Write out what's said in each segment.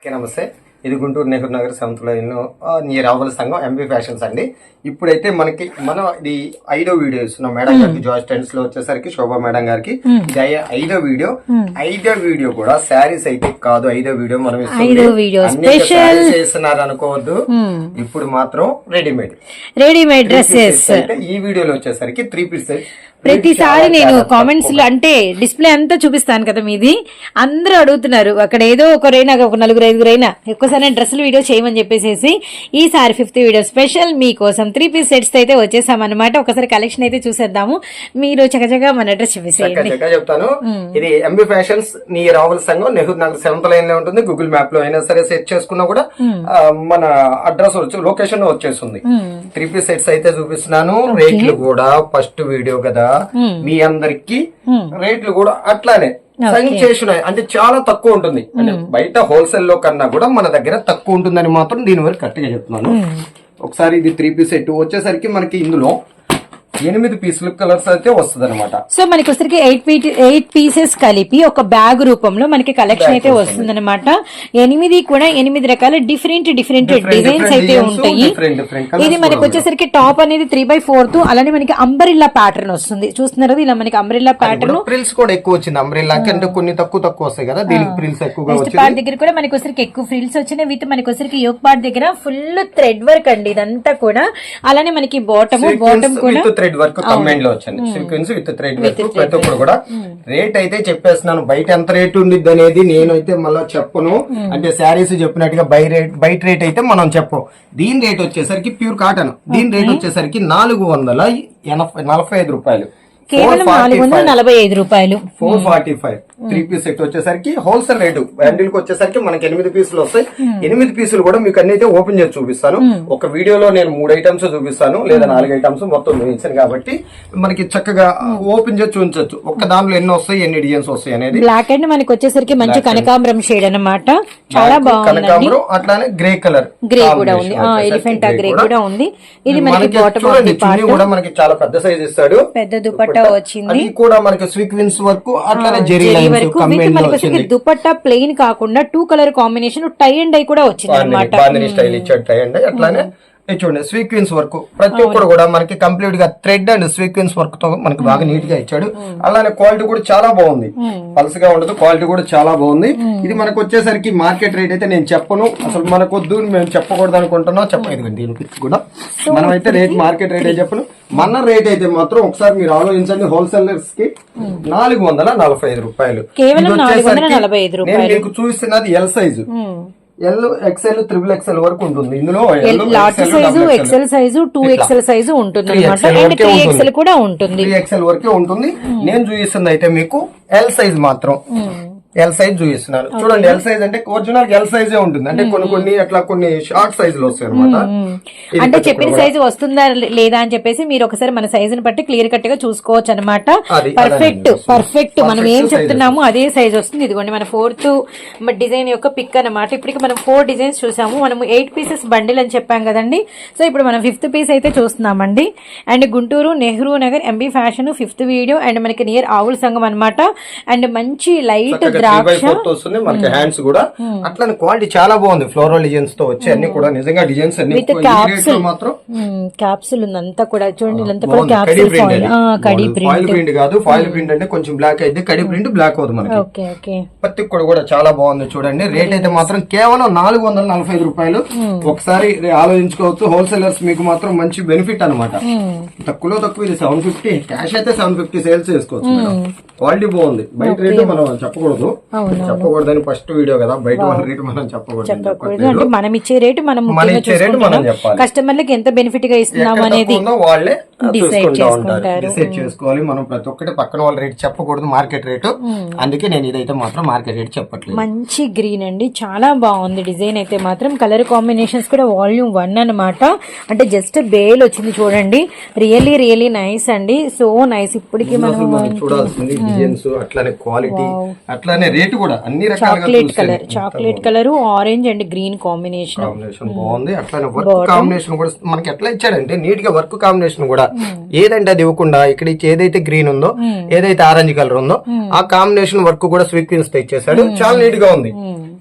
Okay నమస్తే. ఇది Guntur Nehru Nagar seventh line near Ravula సంఘం ఎంబీ ఫ్యాషన్స్ అండి. ఇప్పుడైతే మనకి మనం ఇది ఐదో వీడియో ఇస్తున్నాం మేడం గారికి జాయ్ స్టెంట్స్లో వచ్చేసరికి శోభా మేడం గారికి అయ్యే ఐదో వీడియో. ఐదో వీడియో కూడా శారీస్ అయితే కాదు ఐదో వీడియో మనం వేస్తున్నారు అనుకోవద్దు. ఇప్పుడు మాత్రం రెడీమేడ్. రెడీమేడ్ డ్రెస్సెస్ అంటే ఈ వీడియోలో వచ్చేసరికి త్రీ పీస్ ప్రతిసారి నేను కామెంట్స్లో అంటే డిస్ప్లే అంతా చూపిస్తాను కదా మీది. అందరూ అడుగుతున్నారు అక్కడ ఏదో ఒకరైనా ఒక నలుగురు ఐదుగురైనా ఎక్కువసారి డ్రెస్సులు వీడియో చేయమని చెప్పేసి ఈసారి ఫిఫ్త్ వీడియో స్పెషల్ మీకోసం త్రీ పీస్ సెట్స్ అయితే వచ్చేసామన్నమాట. ఒకసారి కలెక్షన్ అయితే చూసేద్దాము. మీరు చక్కచక్క మన డ్రెస్ చూపిసేయండి చెప్తాను. ఇది ఎంబీ ఫ్యాషన్స్ నీ రావుల సంఘం నెహ్రూ నగర్ సెవెంత్ లైన్లో ఉంటుంది. గూగుల్ మ్యాప్లో అయినా సరే సెట్ చేసుకున్నా కూడా మన అడ్రస్ వచ్చి లొకేషన్ వచ్చేస్తుంది. త్రీ పీస్ సెట్స్ అయితే చూపిస్తున్నాను. రేట్లు కూడా ఫస్ట్ వీడియో కదా. మీ అందరికి రేట్లు కూడా అట్లానే సంచేషన్ అంటే చాలా తక్కువ ఉంటుంది. అంటే బయట హోల్సేల్లో కన్నా కూడా మన దగ్గర తక్కువ ఉంటుందని మాత్రం దీని వరకు కరెక్ట్గా చెప్తున్నాను. ఒకసారి ఇది త్రీ పీస్ సెట్ వచ్చేసరికి మనకి ఇందులో ఎనిమిది పీసులు కలర్స్ అయితే వస్తుంది అనమాట సో మనకి వచ్చరికి ఎయిట్ ఎయిట్ పీసెస్ కలిపి ఒక బ్యాగ్ రూపంలో మనకి కలెక్షన్ అయితే వస్తుందన్నమాట. ఎనిమిది కూడా ఎనిమిది రకాల డిఫరెంట్ డిఫరెంట్ డిజైన్స్ అయితే ఉంటాయి. ఇది మనకి వచ్చేసరికి టాప్ అనేది త్రీ బై ఫోర్త్ అలానే మనకి అంబరిల్లా ప్యాటర్న్ వస్తుంది. చూస్తున్నారు కదా ఇలా మనకి అంబరిల్లా ప్యాటర్న్ ప్రిల్స్ కూడా ఎక్కువ వచ్చింది. అంబ్రెల్లా అంటే కొన్ని తక్కువ తక్కువ వస్తాయి కదా దీనికి ప్రిల్స్ ఎక్కువగా వచ్చింది. పార్ట్ దగ్గర కూడా మనకి వచ్చరికి ఎక్కువ ఫ్రిల్స్ వచ్చినాయి. విత్ మనకి వచ్చరికి యోగ్ పార్ట్ దగ్గర ఫుల్ థ్రెడ్ వర్క్ అండి ఇదంతా కూడా. అలానే మనకి బాటమ్ బాటమ్ కూడా. థ్రెడ్ వర్క్ కంబైన్లో వచ్చింది సీక్వెన్స్ విత్ థ్రెడ్ వర్క్ ప్రతి ఒక్కరు కూడా రేట్ అయితే చెప్పేస్తున్నాను. బయట ఎంత రేట్ ఉండిద్ది అనేది నేనైతే మళ్ళీ చెప్పను. అంటే శారీస్ చెప్పినట్టుగా బై రేట్ బయట రేట్ అయితే మనం చెప్పం. దీని రేట్ వచ్చేసరికి ప్యూర్ కాటన్. దీని రేట్ వచ్చేసరికి నాలుగు వందల ఎనభై నలభై ఐదు రూపాయలు. కేవలం నాలుగు వందల నలభై ఐదు రూపాయలు. Four forty five three piece set వచ్చేసరికి హోల్సేల్ రేటు బ్యాండిల్కి వచ్చేసరికి మనకి ఎనిమిది పీసులు వస్తాయి. ఎనిమిది పీసులు కూడా మీకు అన్ని అయితే ఓపెన్ చేసి చూపిస్తాను. ఒక వీడియోలో నేను మూడు ఐటమ్స్ చూపిస్తాను లేదా నాలుగు ఐటమ్స్ మొత్తం చూపించాను కాబట్టి మనకి చక్కగా ఓపెన్ చేసి చూపించవచ్చు ఒక్క దానిలో ఎన్ని వస్తాయి ఎన్ని డిజైన్స్ వస్తాయి అనేది. బ్లాక్ అండ్ మనకి వచ్చేసరికి మంచి కనకాంబరం షేడ్ అన్నమాట. చాలా బాగుందండి. కనకాంబరం అట్లానే గ్రే కలర్ గ్రే కూడా ఉంది. ఎలిఫెంట్ గ్రే కూడా. ఉంది. ఇది మనకి బాటమ్ ఆఫ్ చూడండి ది చున్నీ కూడా మనకి చాలా పెద్ద సైజ్ ఇస్తాడు. పెద్ద దుపట్టా వచ్చింది. అది కూడా మనకి స్వీక్వెన్స్ వరకు అట్లానే జెరీ వరకు విత్ మనకి వచ్చింది. దుపట్టా ప్లెయిన్ కాకుండా two colour combination tie and dye కూడా వచ్చింది అనమాట స్టైల్ ఇచ్చాడు టై అండి అట్లానే ఇది చూడండి సీక్వెన్స్ వర్క్ ప్రతి ఒక్కరు కూడా మనకి కంప్లీట్గా థ్రెడ్ అండ్ సీక్వెన్స్ వర్క్తో మనకి బాగా నీట్గా ఇచ్చాడు. అలానే క్వాలిటీ కూడా చాలా బాగుంది. పల్స్గా ఉండదు క్వాలిటీ కూడా చాలా బాగుంది. ఇది మనకు వచ్చేసరికి మార్కెట్ రేట్ అయితే నేను చెప్పను. అసలు మనకు వద్దు మేము చెప్పకూడదు అనుకుంటున్నాం. చెప్ప ఇదిగోండి దీనికి కూడా. మనం అయితే రేట్ మార్కెట్ రేట్ అయితే చెప్పను. మన రేట్ అయితే మాత్రం ఒకసారి మీరు ఆలోచించండి హోల్సేలర్స్కి నాలుగు వందల నలభై ఐదు రూపాయలు. ఇది వచ్చేసరికి నేను మీకు చూస్తున్నది L size L XL triple XL వరకు ఉంటుంది. ఇందులో large size XL size two XL size ఉంటుంది అండ్ త్రీ ఎక్సెల్ కూడా ఉంటుంది. త్రీ ఎక్సెల్ వరకే ఉంటుంది. నేను చూపిస్తుంది అయితే మీకు ఎల్ సైజ్ మాత్రం. ఎల్ సైజ్ చూపిస్తున్నాను చూడండి ఎల్ సైజ్ అంటే ఒరిజినల్ ఎల్ సైజే ఉంటుంది. అంటే కొన్ని కొన్ని అట్లా కొన్ని షార్ట్ సైజులు వస్తాయి అనమాట అంటే చెప్పిన సైజు వస్తుందా లేదా అని చెప్పేసి మీరు ఒకసారి మన సైజుని బట్టి క్లియర్ కట్గా చూసుకోవచ్చు అనమాట పర్ఫెక్ట్. పర్ఫెక్ట్ మనం ఏం చెప్తున్నామో అదే సైజ్ వస్తుంది. ఇదిగోండి మన ఫోర్త్ డిజైన్ యొక్క పిక్ అన్నమాట. ఇప్పటికి మనం ఫోర్ డిజైన్స్ చూసాము. మనం ఎయిట్ పీసెస్ బండిల్ అని చెప్పాం కదండి. సో ఇప్పుడు మనం ఫిఫ్త్ పీస్ అయితే చూస్తున్నామండి. And Guntur Nehru Nagar MB fashion fifth video and మనకి నియర్ ఆవుల సంఘం అన్నమాట. అండ్ మంచి లైట్ త్రీ బై ఫోర్త్ వస్తుంది మనకి హ్యాండ్స్ కూడా. అట్లానే క్వాలిటీ చాలా బాగుంది ఫ్లోరల్ డిజైన్స్తో వచ్చి అన్ని కూడా. నిజంగా డిజైన్స్ అన్ని. మాత్రం. క్యాప్సుల్ ఉంది అంతా కూడా. చూడండి ఇదంతా కూడా బాగుంది. కడి క్యాప్సుల్ ప్రింట్ ఫాయిల్ ప్రింట్ కాదు. ఫాయిల్ ప్రింట్ అంటే కొంచెం బ్లాక్ అయితే కడి ప్రింట్ బ్లాక్ అవుతుంది మనకి. Okay okay. పత్తి కూడా కూడా చాలా బాగుంది చూడండి. రేట్ అయితే మాత్రం కేవలం నాలుగు వందల నలభై ఐదు రూపాయలు. ఒకసారి ఆలోచించుకోవచ్చు. హోల్సేలర్స్ మీకు మాత్రం మంచి బెనిఫిట్ అనమాట తక్కువలో తక్కువ ఇది సెవెన్ ఫిఫ్టీ క్యాష్ అయితే సెవెన్ ఫిఫ్టీ సేల్స్ చేసుకోవచ్చు. క్వాలిటీ బాగుంది. బయట రేటు మనం చెప్పకూడదు. చెప్పకూడదని ఫస్ట్ వీడియో కదా బయట వాళ్ళ రేటు మనం చెప్పకూడదు. అంటే మనం ఇచ్చే రేటు మనం ఇచ్చే రేటు మనం చెప్పాలి. కస్టమర్లకి ఎంత బెనిఫిట్గా ఇస్తున్నాం అనేది వాళ్ళే చేసుకుంటారు. డిసైడ్ చేసుకోవాలి. మనం ప్రతి ఒక్కటి పక్కన వాళ్ళ రేట్ చెప్పకూడదు మార్కెట్ రేటు. అందుకే నేను ఇదైతే మాత్రం మార్కెట్ రేట్ చెప్పట్లేదు. మంచి గ్రీన్ అండి. చాలా బాగుంది డిజైన్ అయితే మాత్రం. కలర్ కాంబినేషన్స్ కూడా వాల్యూమ్ వన్ అన్నమాట. అంటే జస్ట్ బేల్ వచ్చింది చూడండి. రియల్లీ రియల్లీ నైస్ అండి. సో నైస్ ఇప్పటికి మనం చూడాల్సింది డిజైన్స్ అట్లానే క్వాలిటీ రేటు కూడా అన్ని chocolate colour chocolate colour orange and green combination combination బాగుంది. అట్లానే వర్క్ కాంబినేషన్ కూడా మనకి ఎట్లా ఇచ్చాడంటే నీట్గా వర్క్ కాంబినేషన్ కూడా ఏదంటే అది ఇవ్వకుండా ఇక్కడ ఇచ్చి ఏదైతే గ్రీన్ ఉందో ఏదైతే ఆరెంజ్ కలర్ ఉందో ఆ కాంబినేషన్ వర్క్ కూడా స్వీక్వెన్స్తో ఇచ్చేసాడు చాలా నీట్గా ఉంది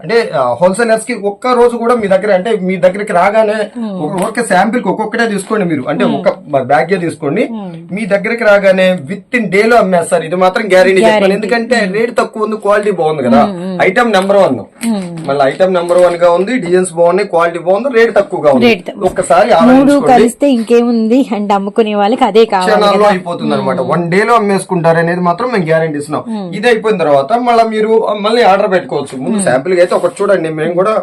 అంటే హోల్సేలర్స్కి ఒక్క రోజు కూడా మీ దగ్గర అంటే మీ దగ్గరికి రాగానే ఒక శాంపిల్కి ఒక్కొక్కటే తీసుకోండి మీరు. అంటే ఒక బ్యాగ్ తీసుకోండి. మీ దగ్గరికి రాగానే విత్ ఇన్ డే లో అమ్మేస్తారు. ఇది మాత్రం గ్యారెంటీ చెప్పాను ఎందుకంటే రేట్ తక్కువ ఉంది క్వాలిటీ బాగుంది కదా. ఐటమ్ నెంబర్ వన్ మళ్ళీ ఐటమ్ నెంబర్ వన్గా ఉంది డిజైన్స్ బాగున్నాయి క్వాలిటీ బాగుంది రేట్ తక్కువగా ఉంది. ఒక్కసారి మూడు కలిస్తే ఇంకేముంది? అండ్ అమ్ముకునే వాళ్ళకి అదే కావాలి క్షణాల్లో అయిపోతుంది అనమాట వన్ డే లో అమ్మేసుకుంటారు అనేది మాత్రం మేము గ్యారంటీ ఇస్తున్నాం. ఇది అయిపోయిన తర్వాత మళ్ళీ మీరు మళ్ళీ ఆర్డర్ పెట్టుకోవచ్చు. ముందు శాంపిల్గా అయితే ఒకటి చూడండి మేము కూడా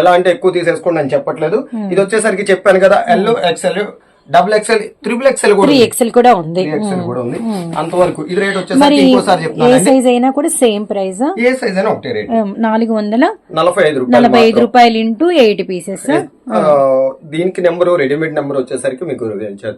ఎలా అంటే ఎక్కువ తీసేసుకోండి అని చెప్పట్లేదు. ఇది వచ్చేసరికి చెప్పాను కదా L XL double XL triple XL కూడా త్రీ ఎక్సెల్ కూడా ఉంది. ఎక్స్ఎల్ కూడా ఉంది. అంతవరకు ఇది రేట్ వచ్చేసరికి ఇంకోసారి సైజ్ అయినా కూడా సేమ్ ప్రైస్ ఏ సైజ్ అయినా ఒకటే రేట్ నాలుగు వందల నలభై ఐదు రూపాయలు నలభై ఐదు రూపాయలు ఇంటూ ఎయిట్ పీసెస్ దీనికి నెంబర్ రెడీమేడ్ నెంబర్ వచ్చేసరికి మీకు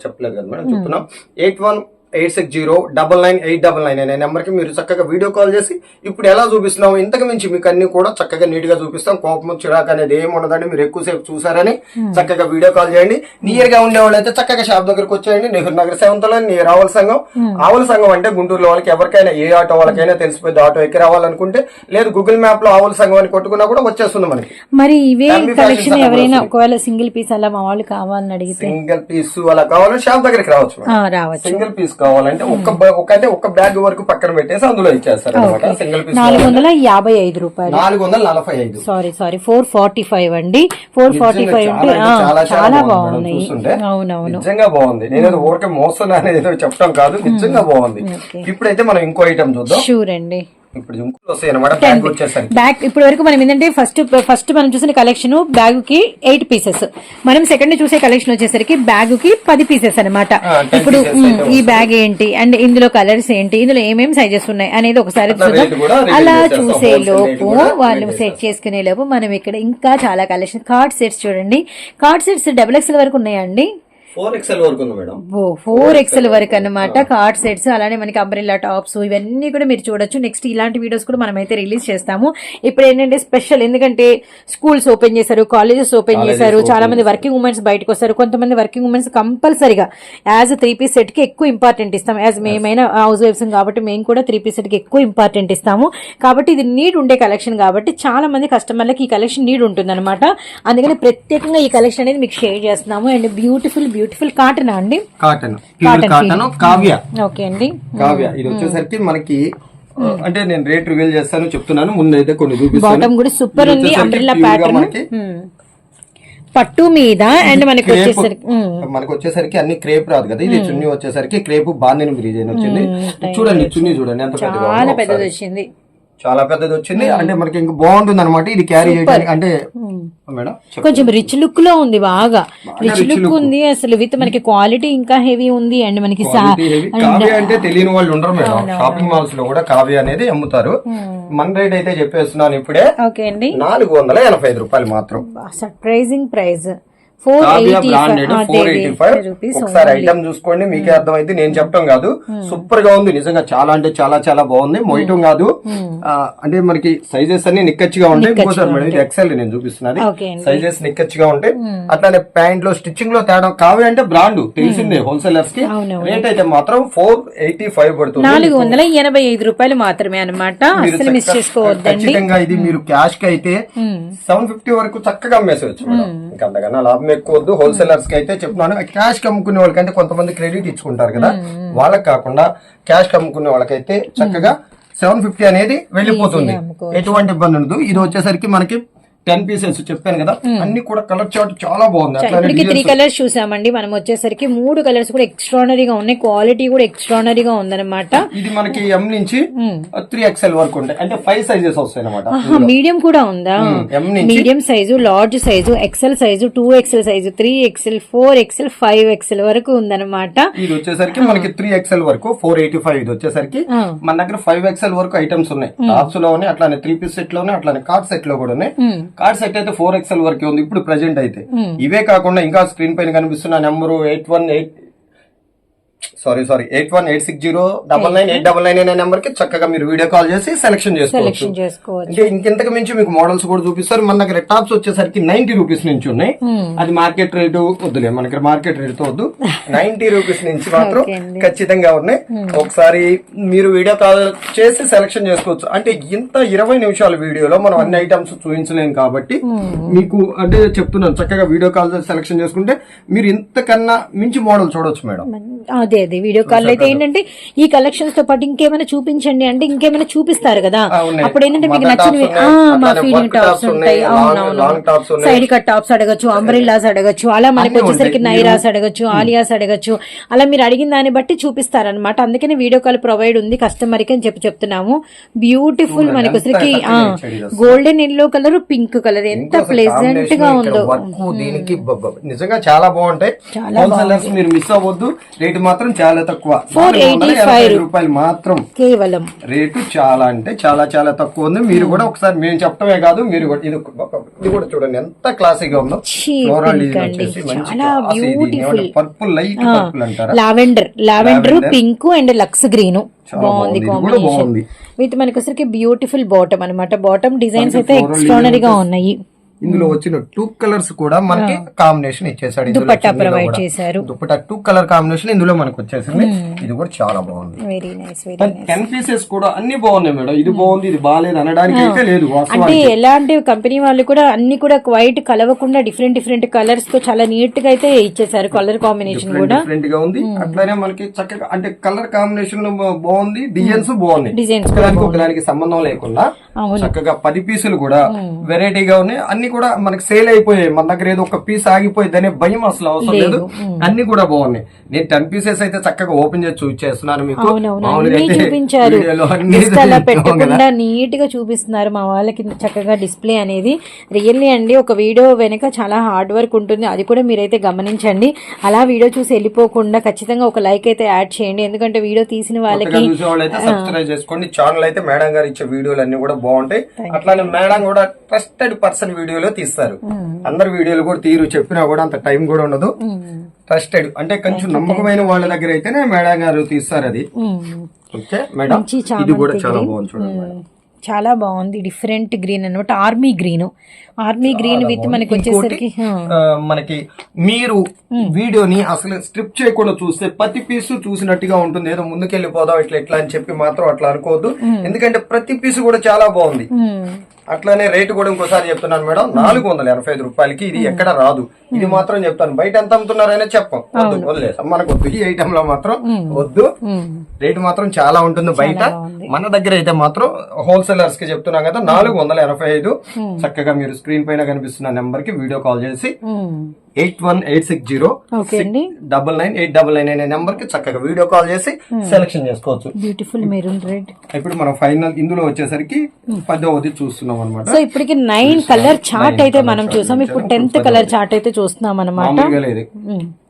చెప్పలేదు కదా మేడం చెప్తున్నాం. Eight one eight six zero double nine eight double nine అనే నెంబర్కి మీరు చక్కగా వీడియో కాల్ చేసి ఇప్పుడు ఎలా చూపిస్తున్నాం ఇంతకు మించి మీకు అన్ని కూడా చక్కగా నీట్గా చూపిస్తాం. కోపం చిరాకు అనేది ఏమి ఉండదండి మీరు ఎక్కువసేపు చూసారని చక్కగా వీడియో కాల్ చేయండి. నియర్గా ఉండే వాళ్ళైతే చక్కగా షాప్ దగ్గరకు వచ్చేయండి. నెహ్రూ నగర్ సెవెంతలో నియర్ ఆవుల సంఘం. ఆవుల సంఘం అంటే గుంటూరులో వాళ్ళకి ఎవరికైనా ఏ ఆటో వాళ్ళకైనా తెలిసిపోయింది. ఆటో ఎక్కి రావాలనుకుంటే లేదు గూగుల్ మ్యాప్లో ఆవుల సంఘం అని కొట్టుకున్నా కూడా వచ్చేస్తుంది మనకి. మరి ఇవే కలెక్షన్ ఎవరైనా ఒకవేళ సింగిల్ పీస్ అలా మా వాళ్ళు కావాలని అడిగితే? సింగిల్ పీస్ అలా కావాలంటే షాప్ దగ్గరికి రావచ్చు. సింగిల్ పీస్ కావాలంటే ఒక్క బ- ఒక అంటే ఒక బ్యాగ్ వరకు పక్కన పెట్టేసి అందులో ఇచ్చేస్తారు అనమాట సింగిల్ పీస్ నాలుగు వందల యాభై ఐదు రూపాయలు. నాలుగు వందల నలభై ఐదు. Sorry sorry four forty five అండి ఫోర్ ఫార్టీ ఫైవ్ అంటే చాలా చాలా బాగుంది. అవునవును. నిజంగా బాగుంది. నేను ఏదో ఊరికే మోసం అనేది చెప్పడం కాదు. నిజంగా బాగుంది. ఇప్పుడైతే మనం ఇంకో ఐటమ్ చూద్దాం. షూర్ అండి. ఇప్పుడు ఇంకోటి వస్తాయి అనమాట బ్యాగ్ వచ్చేసరికి. బ్యాగ్ ఇప్పటి వరకు మనం ఏంటంటే ఫస్ట్ ఫస్ట్ మనం చూసిన కలెక్షన్ బ్యాగ్కి ఎయిట్ పీసెస్ మనం సెకండ్ చూసే కలెక్షన్ వచ్చేసరికి బ్యాగ్కి పది పీసెస్ అనమాట ఆ, 10 ఇప్పుడు ఈ బ్యాగ్ ఏంటి? అండ్ ఇందులో కలర్స్ ఏంటి? ఇందులో ఏమేమి సైజెస్ ఉన్నాయి? అనేది ఒకసారి చూద్దాం. అలా. చూసే లోపు వాళ్ళు సెట్ చేసుకునే లోపు మనం ఇక్కడ ఇంకా చాలా కలెక్షన్ కార్డ్ సెట్స్ చూడండి. కార్డ్ సెట్స్ డబుల్ ఎక్స్ఎల్ వరకు ఉన్నాయండి ఫోర్ ఎక్స్ఎల్ వరకు ఉంది మేడం. ఫోర్ ఎక్స్ఎల్ వరకు అన్నమాట. కార్డ్ సెట్స్ అలానే మనకి అంబ్రెల్లా టాప్స్ ఇవన్నీ కూడా మీరు చూడొచ్చు. నెక్స్ట్ ఇలాంటి వీడియోస్ కూడా మనమైతే రిలీజ్ చేస్తాము. ఇప్పుడు ఏంటంటే స్పెషల్ ఎందుకంటే స్కూల్స్ ఓపెన్ చేశారు కాలేజెస్ ఓపెన్ చేశారు చాలా మంది వర్కింగ్ ఉమెన్స్ బయటకు వస్తారు. కొంతమంది వర్కింగ్ ఉమెన్స్ కంపల్సరిగా యాజ్ త్రీ పీస్ సెట్కి ఎక్కువ ఇంపార్టెంట్ ఇస్తాం. యాజ్ మేమైనా హౌస్ వైఫ్స్ కాబట్టి మేము కూడా త్రీ పీస్ సెట్కి ఎక్కువ ఇంపార్టెంట్ ఇస్తాము. కాబట్టి ఇది నీడ్ ఉండే కలెక్షన్ కాబట్టి చాలా మంది కస్టమర్లకి ఈ కలెక్షన్ నీడ్ ఉంటుంది అనమాట అందుకని ప్రత్యేకంగా ఈ కలెక్షన్ అనేది మీకు షేర్ చేస్తున్నాము. అండ్ బ్యూటిఫుల్ బ్యూటిఫుల్ కాటన్ అండి? Cotton. Pure cotton Kavya. Okay అండి. కావ్య. ఇది వచ్చేసరికి మనకి అంటే నేను రేట్ రివీల్ చేస్తాను చెప్తున్నాను ముందైతే కొన్ని చూపిస్తాను. బాటమ్ కూడా సూపర్ ఉంది అంబ్రెల్లా ప్యాటర్న్ మనకి పట్టు మీద అండ్ మనకి వచ్చేసరికి మనకు వచ్చేసరికి అన్ని క్రేప్ రాదు కదా ఇది చున్నీ వచ్చేసరికి క్రేప్ బాందిని డిజైన్ వచ్చింది. చూడండి చున్నీ చూడండి ఎంత చాలా పెద్దది. వచ్చింది. చాలా పెద్దది వచ్చింది. అంటే మనకి ఇంకా బాగుంటుంది అనమాట ఇది క్యారీ చేయడానికి. అంటే మేడం చెప్పండి. కొంచెం రిచ్ లుక్లో ఉంది బాగా. Rich look. ఉంది అసలు విత్ మనకి క్వాలిటీ ఇంకా హెవీ ఉంది అండ్ మనకి. కావ్య అంటే తెలియని వాళ్ళు ఉండరు మేడం. షాపింగ్ మాల్స్లో కూడా కావ్య అనేది అమ్ముతారు. మన రేట్ అయితే చెప్పేస్తున్నాను ఇప్పుడే. ఓకే అండి. నాలుగు వందల ఎనభై ఐదు రూపాయలు మాత్రం. సర్ప్రైజింగ్ ప్రైస్ ఫైవ్ ఒకసారి ఐటమ్ చూసుకోండి మీకే అర్థమైంది నేను చెప్పడం కాదు. సూపర్గా ఉంది నిజంగా చాలా అంటే చాలా చాలా బాగుంది. మొయటం కాదు. ఆ, అంటే మనకి సైజెస్ అన్ని నిక్కచ్చిగా ఉంటాయి. ఇంకోసారి మేడం ఇది ఎక్సెల్ నేను చూపిస్తున్నది. అండి. సైజెస్ నిక్కచ్చిగా ఉంటాయి. అట్లానే ప్యాంట్లో స్టిచ్చింగ్లో తేడా కావ్య అంటే బ్రాండ్ తెలిసిందే హోల్సేలర్స్కి. రేట్ అయితే మాత్రం ఫోర్ ఎయిటీ ఫైవ్ పడుతుంది. నాలుగు వందల ఎనభై ఐదు రూపాయలు మాత్రమే చేసుకోవద్దండి. ఖచ్చితంగా ఇది మీరు క్యాష్కి అయితే సెవెన్ ఫిఫ్టీ వరకు చక్కగా అమ్మేసేవచ్చు ఇంకా అంతకన్నా లాభం ఎక్కువ వద్దు హోల్సేలర్స్కి అయితే చెప్తున్నాను. క్యాష్కి అమ్ముకునే వాళ్ళకంటే కొంతమంది క్రెడిట్ ఇచ్చుకుంటారు కదా. వాళ్ళకి కాకుండా క్యాష్ అమ్ముకునే వాళ్ళకైతే చక్కగా సెవెన్ ఫిఫ్టీ అనేది వెళ్ళిపోతుంది. ఎటువంటి ఇబ్బంది ఉండదు. ఇది వచ్చేసరికి మనకి టెన్ పీసెస్ చెప్పాను కదా. అన్ని కూడా కలర్ చార్ట్ చాలా బాగుంది. ఇప్పటికి త్రీ కలర్స్ చూసామండి. మనం వచ్చేసరికి మూడు కలర్స్ కూడా ఎక్స్ట్రానరీగా ఉన్నాయి. క్వాలిటీ కూడా ఎక్స్ట్రానరీగా ఉందన్నమాట. ఇది మనకి ఎం నుంచి త్రీ ఎక్స్ఎల్ వరకు ఉంటాయి. అంటే ఫైవ్ సైజెస్ వస్తాయి అనమాట మీడియం కూడా ఉందా? Medium size large size XL size two XL size three XL four XL five XL వరకు ఉందన్నమాట. ఇది వచ్చేసరికి మనకి త్రీ ఎక్స్ఎల్ వరకు ఫోర్ ఎయిటీ ఫైవ్ ఇది వచ్చేసరికి. మన దగ్గర ఫైవ్ ఎక్స్ఎల్ వరకు ఐటమ్స్ ఉన్నాయి. టాప్స్లో ఉన్నాయి అట్లానే త్రీ పీస్ సెట్లో ఉన్నాయి అట్లానే కార్డ్ సెట్లో కూడా ఉన్నాయి. కార్డ్ సెట్ అయితే ఫోర్ ఎక్స్ఎల్ వరకే ఉంది. ఇప్పుడు ప్రెసెంట్ అయితే. ఇవే కాకుండా ఇంకా స్క్రీన్ పైన కనిపిస్తున్న number eight one eight sorry sorry. Eight one eight six zero double nine eight double nine అనే నెంబర్కి చక్కగా మీరు వీడియో కాల్ చేసి సెలెక్షన్ చేసుకోవచ్చు. అంటే ఇంకెంతకు మించి మీకు మోడల్స్ కూడా చూపిస్తారు. మన దగ్గర టాప్స్ వచ్చేసరికి నైన్టీ రూపీస్ నుంచి ఉన్నాయి. అది మార్కెట్ రేటు వద్దులే మనకి మార్కెట్ రేట్తో వద్దు. నైన్టీ రూపీస్ నుంచి మాత్రం. ఖచ్చితంగా ఉన్నాయి. ఒకసారి మీరు వీడియో కాల్ చేసి సెలెక్షన్ చేసుకోవచ్చు. అంటే ఇంత ఇరవై నిమిషాల వీడియోలో మనం అన్ని ఐటమ్స్ చూపించలేం కాబట్టి మీకు అంటే చెప్తున్నాను చక్కగా వీడియో కాల్ సెలెక్షన్ చేసుకుంటే మీరు ఇంతకన్నా మించి మోడల్ చూడొచ్చు మేడం. అదే అదే. వీడియో కాల్ అయితే ఏంటంటే ఈ కలెక్షన్స్తో పాటు ఇంకేమైనా చూపించండి అంటే ఇంకేమైనా చూపిస్తారు కదా. అప్పుడు ఏంటంటే మీకు నచ్చినవి మా ఫీడింగ్ టాప్స్ ఉంటాయి. అవునవును. సైడ్ కట్ టాప్స్ అడగచ్చు అంబ్రెల్లాస్ అడగచ్చు అలా మనకి వచ్చేసరికి. నైరాస్ అడగచ్చు ఆలియాస్ అడగచ్చు. అలా మీరు అడిగిన దాన్ని బట్టి చూపిస్తారనమాట అందుకని వీడియో కాల్ ప్రొవైడ్ ఉంది కస్టమర్కి అని చెప్పి చెప్తున్నాము. బ్యూటిఫుల్ మనకి ఇది golden yellow colour pink colour ఎంత ప్లెజెంట్గా ఉందో. దీనికి బబ్బ- నిజంగా చాలా బాగుంటాయి. మీరు మిస్ అవ్వద్దు. రేటు మాత్రం చాలా తక్కువ. వందల ఎనభై ఐదు రూపాయలు మాత్రం. కేవలం. రేటు చాలా అంటే చాలా చాలా తక్కువ ఉంది. మీరు కూడా ఒకసారి మేము చెప్పడమే కాదు మీరు కూడా ఇది కూడా చూడండి ఎంత క్లాసీగా ఉందో. ఫ్లోరల్. వచ్చేసి. పర్పుల్ లైట్ పర్పుల్ అంటారా? Lavender lavender pink and lux green బాగుంది కాంబినేషన్. విత్ మనకి బ్యూటిఫుల్ బాటమ్ అన్నమాట. బాటమ్ డిజైన్స్ అయితే ఎక్స్ట్రానరీగా ఉన్నాయి. ఇందులో వచ్చిన టూ కలర్స్ కూడా మనకి కాంబినేషన్ ఇచ్చేసాడు దుపట్టా ప్రొవైడ్. చేశారు. దుపట్టా టూ కలర్ కాంబినేషన్ ఇందులో మనకు వచ్చేసింది. ఇది కూడా చాలా బాగుంది. వెరీ నైస్ టెన్ పీసెస్ కూడా అన్ని బాగున్నాయి మేడం. ఇది బాగుంది ఇది బాగాలేదు అనడానికి అయితే లేదు అంటే ఎలాంటి కంపెనీ వాళ్ళు కూడా అన్ని కూడా వైట్ కలవకుండా డిఫరెంట్ డిఫరెంట్ కలర్స్తో చాలా నీట్గా అయితే ఇచ్చేసారు కలర్ కాంబినేషన్ కూడా. డిఫరెంట్గా ఉంది. అట్లానే మనకి చక్కగా అంటే కలర్ కాంబినేషన్ బాగుంది డిజైన్స్ బాగున్నాయి. Designs ఒకదానికి సంబంధం లేకుండా. చక్కగా పది పీసులు కూడా వెరైటీగా ఉన్నాయి. అన్ని కూడా మనకి సేల్ అయిపోయాయి. మన దగ్గర ఏదో ఒక పీస్ ఆగిపోయింది అనే భయం అసలు అవసరం లేదు. అన్ని కూడా బాగున్నాయి. నేను టెన్ పీసెస్ అయితే చక్కగా ఓపెన్ చేసి చూపించేస్తున్నాను మీకు. అన్ని చూపించారు. అన్ని. పెట్టకుండా నీట్గా చూపిస్తున్నారు మా వాళ్ళకి చక్కగా డిస్ప్లే అనేది. రియల్లీ అండి ఒక వీడియో వెనక చాలా హార్డ్ వర్క్ ఉంటుంది. అది కూడా మీరైతే గమనించండి. అలా వీడియో చూసి వెళ్ళిపోకుండా ఖచ్చితంగా ఒక లైక్ అయితే యాడ్ చేయండి. ఎందుకంటే వీడియో తీసిన వాళ్ళకి సబ్స్క్రైబ్ చేసుకోండి. ఛానల్ అయితే మేడం గారు ఇచ్చే వీడియోలు అన్ని కూడా బాగుంటాయి. అట్లానే మేడం కూడా ట్రస్టెడ్ పర్సన్ వీడియోలో తీస్తారు. అందరు వీడియోలు కూడా తీరు చెప్పినా కూడా అంత టైం కూడా ఉండదు. ట్రస్టెడ్ అంటే కొంచెం నమ్మకమైన వాళ్ళ దగ్గర అయితేనే మేడం గారు తీస్తారు అది. Okay madam? ఇది కూడా చాలా. బాగుంది చూడండి మేడం. చాలా బాగుంది. డిఫరెంట్ గ్రీన్ అన్నమాట. Army green. Army green with మనకి వచ్చేసరికి మనకి మీరు వీడియోని అసలు స్ట్రిప్ చేయకుండా చూస్తే ప్రతి పీసు చూసినట్టుగా ఉంటుంది. ఏదో ముందుకెళ్ళిపోదాం ఇట్లా ఇట్లా అని చెప్పి మాత్రం అట్లా అనుకోవద్దు. ఎందుకంటే ప్రతి పీసు కూడా చాలా బాగుంది. అట్లానే రేటు కూడా ఇంకోసారి చెప్తున్నాను మేడం. నాలుగు వందల ఎనభై ఐదు రూపాయలకి ఇది ఎక్కడ రాదు. ఇది మాత్రం చెప్తాను. బయట ఎంత అమ్ముతున్నారనే చెప్పం. వద్దు వదిలేసాం. మనకు వద్దు. ఈ ఐటమ్లో మాత్రం వద్దు. రేటు మాత్రం చాలా ఉంటుంది బయట. మన దగ్గర అయితే మాత్రం హోల్సేలర్స్కి చెప్తున్నాం కదా నాలుగు వందల ఎనభై ఐదు. చక్కగా మీరు స్క్రీన్ పైన కనిపిస్తున్న నెంబర్కి వీడియో కాల్ చేసి మ్మ్. Eight one eight six zero double nine eight double nine అనే నెంబర్కి చక్కగా వీడియో కాల్ చేసి సెలెక్షన్ చేసుకోవచ్చు. బ్యూటిఫుల్ మెరూన్ రెడ్ ఇప్పుడు మనం ఫైనల్ ఇందులో వచ్చేసరికి పదవది చూస్తున్నాం అనమాట సో ఇప్పటికి నైన్ కలర్ చార్ట్ అయితే మనం చూసాం. ఇప్పుడు టెన్త్ కలర్ చార్ట్ అయితే చూస్తున్నాం అనమాట లేదు.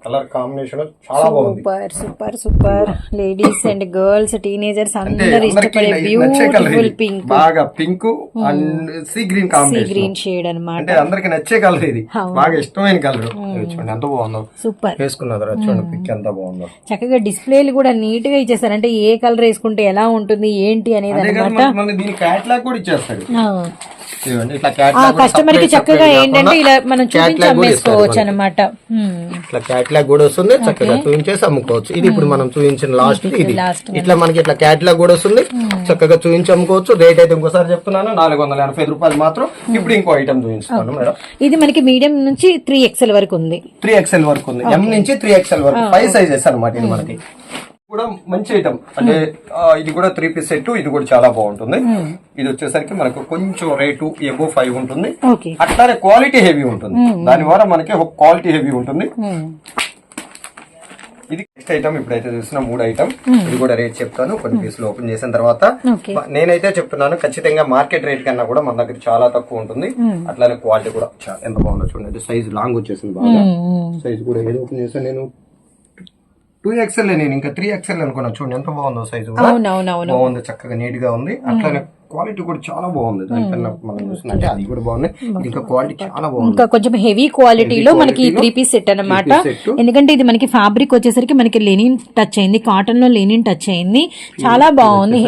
కలర్ కాంబినేషన్ చాలా బాగుంది. Super super super ladies and girls teenagers అందరు ఇష్టపడే బ్యూటిఫుల్. పింక్ బాగా pink and sea green sea combination green shade అన్నమాట. అంటే అందరికి నచ్చే కలర్ ఇది. బాగా ఇష్టమైన కలర్. చూడండి ఎంత బాగుందో. సూపర్ వేసుకున్నది రా, చూడండి పిక్ ఎంత బాగుందో. చక్కగా డిస్ప్లేలు కూడా నీట్గా ఇచ్చేసారు అంటే ఏ కలర్ వేసుకుంటే ఎలా ఉంటుంది ఏంటి అనేది మనకి మన దీని క్యాట్లాగ్ కూడా ఇచ్చేస్తాడు కస్టమర్కి చక్కగా ఏంటంటే ఇలా మనం చూపించి అమ్మేసుకోవచ్చు అనమాట ఇట్లా క్యాట్లాగ్ కూడా వస్తుంది చక్కగా చూపించేసి అమ్ముకోవచ్చు. ఇది ఇప్పుడు మనం చూపించిన లాస్ట్ ఇది. ఇట్లా మనకి ఇట్లా క్యాట్లాగ్ కూడా వస్తుంది చక్కగా చూపించి అమ్ముకోవచ్చు. రేట్ అయితే ఇంకోసారి చెప్తున్నాను నాలుగు వందల ఎనభై ఐదు రూపాయలు మాత్రం ఇప్పుడు ఇంకో ఐటమ్ చూపిస్తాను మేడం. ఇది మనకి మీడియం నుంచి త్రీ ఎక్స్ఎల్ వరకు ఉంది. త్రీ ఎక్స్ఎల్ వరకు ఉంది. ఎం నుంచి త్రీ ఎక్స్ఎల్ వరకు. ఫైవ్ సైజెస్ అన్నమాట ఇది మనకి. కూడా మంచి ఐటమ్ అంటే ఇది కూడా త్రీ పీస్ సెట్ ఇది కూడా చాలా బాగుంటుంది. ఇది వచ్చేసరికి మనకు కొంచెం రేటు ఎబో ఫైవ్ ఉంటుంది. అట్లానే క్వాలిటీ హెవీ ఉంటుంది. దాని ద్వారా మనకి ఒక క్వాలిటీ హెవీ ఉంటుంది. ఇది నెక్స్ట్ ఐటమ్ ఇప్పుడైతే చూసిన మూడు ఐటమ్ ఇది కూడా రేట్ చెప్తాను. కొన్ని పీసులు ఓపెన్ చేసిన తర్వాత నేనైతే చెప్తున్నాను ఖచ్చితంగా మార్కెట్ రేట్ కన్నా కూడా మన దగ్గర చాలా తక్కువ ఉంటుంది. అట్లానే క్వాలిటీ కూడా ఎంత బాగుందో చూడండి. సైజ్ లాంగ్ వచ్చేసింది బాగా. సైజ్ కూడా ఏదో ఓపెన్ చేసాను నేను. టూ ఎక్స్ఎల్ నేను ఇంకా త్రీ ఎక్స్ఎల్ అనుకున్నా. చూడండి ఎంత బాగుందో సైజ్ బాగుంది చక్కగా నీట్గా ఉంది. అట్లానే క్వాలిటీ కూడా చాలా బాగుంది. దానికన్నా మనం చూసినట్టే అది కూడా బాగుంది. ఇది ఇంకా క్వాలిటీ చాలా బాగుంది. ఇంకా కొంచెం హెవీ క్వాలిటీలో మనకి త్రీ పీస్ సెట్ set. ఎందుకంటే ఇది మనకి ఫ్యాబ్రిక్ వచ్చేసరికి మనకి లెనిన్ టచ్ అయింది కాటన్లో లెనిన్ టచ్ అయింది. చాలా బాగుంది.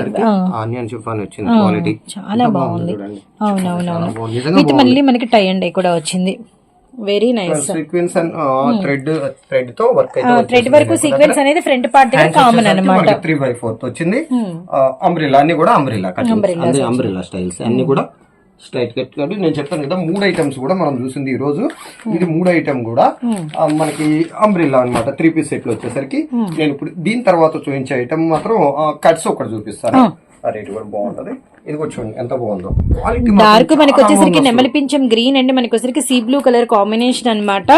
ఆనియన్ షిఫాన్ వచ్చింది క్వాలిటీ చాలా బాగుంది అవునవునవును. విత్ మళ్ళీ మనకి టై అండ్ కూడా వచ్చింది. Very nice sequence and thread థ్రెడ్తో వర్క్ అయితే థ్రెడ్ వరకు సీక్వెన్స్ అనేది ఫ్రంట్ పార్ట్ కామన్ అన్నమాట. త్రీ బై ఫోర్త్ వచ్చింది. అంబ్రిల్లా అన్ని కూడా అంబ్రిల్లా అన్ని అంబ్రిల్లా స్టైల్స్ అన్ని కూడా స్ట్రైట్ కట్ కాబట్టి నేను చెప్తాను కదా మూడు ఐటమ్స్ కూడా మనం చూసింది ఈ రోజు ఇది మూడు ఐటమ్ కూడా మనకి అంబ్రిల్లా అన్నమాట త్రీ పీస్ సెట్ వచ్చేసరికి. నేను ఇప్పుడు దీని తర్వాత చూపించే ఐటమ్ మాత్రం కట్స్ ఒకటి చూపిస్తాను. ఆ రేట్ కూడా బాగుంటది. ఇది కూడా చూడండి ఎంత బాగుందో. క్వాలిటీ డార్క్ మనకి వచ్చేసరికి నెమలి పింఛం గ్రీన్ అండ్ మనకి వచ్చేసరికి సీ బ్లూ కలర్ కాంబినేషన్ అన్నమాట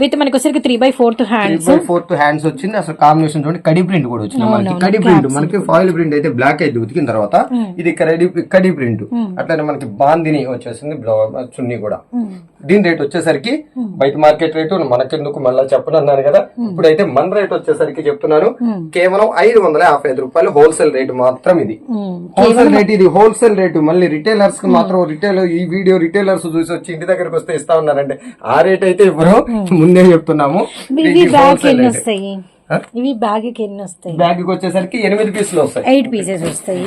విత్ మనకి వచ్చేసరికి three by fourth hands fourth hands వచ్చింది. అసలు కాంబినేషన్ చూడండి కడి ప్రింట్ కూడా వచ్చింది మనకి. కడి ప్రింట్ మనకి ఫాయిల్ ప్రింట్ అయితే బ్లాక్ అయితే ఉతికిన తర్వాత ఇది కడి కడి ప్రింట్ అట్లనే మనకి బాందిని వచ్చేసింది బ్లౌ- చున్నీ కూడా. దీని రేట్ వచ్చేసరికి బయట మార్కెట్ రేటు మనకెందుకు మళ్ళీ చెప్పనన్నాను కదా. ఇప్పుడైతే మన రేట్ వచ్చేసరికి చెప్తున్నాను. కేవలం ఐదు వందల యాభై ఐదు రూపాయలు హోల్సేల్ రేట్ మాత్రం ఇది. హోల్సేల్ రేట్ ఇది హోల్సేల్ రేటు మళ్ళీ రిటైలర్స్కి మాత్రం రిటైల్ ఈ వీడియో రిటైలర్స్ చూసి వచ్చి ఇంటి దగ్గరకు వస్తే ఇస్తా ఉన్నారంటే ఆ రేట్ అయితే ఇప్పుడు ముందే చెప్తున్నాము. ఇవి బ్యాగ్కి ఎన్ని వస్తాయి? బ్యాగ్కి వచ్చేసరికి ఎనిమిది పీసులు వస్తాయి. ఎయిట్ పీసెస్ వస్తాయి.